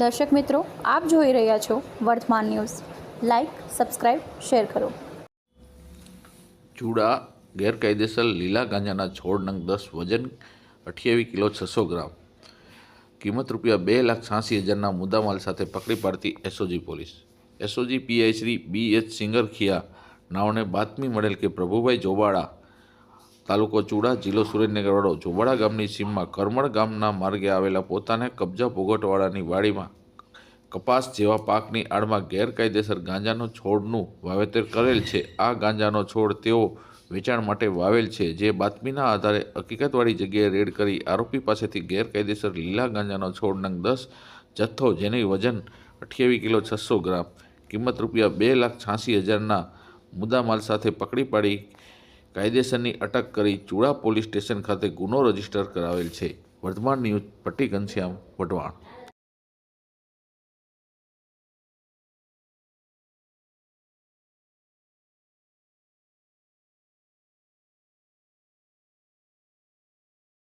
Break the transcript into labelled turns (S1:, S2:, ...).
S1: દર્શક મિત્રો, આપ જોઈ રહ્યા છો વર્તમાન ન્યૂઝ. લાઇક સબસ્ક્રાઇબ શેર કરો.
S2: ચૂડા ગેરકાયદેસર લીલા ગાંજાના છોડ નંગ દસ વજન અઠ્યાવીસ કિલો છસો ગ્રામ. કિંમત રૂપિયા બે લાખ છ્યાસી હજારના મુદ્દામાલ સાથે પકડી પાડતી SOG police. SOG PI Shri B H Singarkhiya નાઓને બાતમી મળેલ કે પ્રભુભાઈ જોબાળા તાલુકો ચૂડા, જિલ્લો સુરેન્દ્રનગરવાળો જોબાળા ગામની સીમમાં કરમળ ગામના માર્ગે આવેલા પોતાને કબજા ભોગટવાળાની વાડીમાં કપાસ જેવા પાકની આડમાં ગેરકાયદેસર ગાંજાનો છોડનું વાવેતર કરેલ છે. આ ગાંજાનો છોડ તેઓ વેચાણ માટે વાવેલ છે, જે બાતમીના આધારે હકીકતવાળી જગ્યાએ રેડ કરી આરોપી પાસેથી ગેરકાયદેસર લીલા ગાંજાનો છોડ નંગ દસ જથ્થો, જેની વજન અઠ્યાવીસ કિલો છસો ગ્રામ, કિંમત રૂપિયા બે લાખ છ્યાસી હજારના મુદ્દામાલ સાથે પકડી પાડી કાયદેસરની અટક કરી ચૂડા પોલીસ સ્ટેશન ખાતે ગુનો રજિસ્ટર કરાવેલ છે. વર્ધમાન ન્યૂઝ પટ્ટી ઘનશ્યામ વટવાણ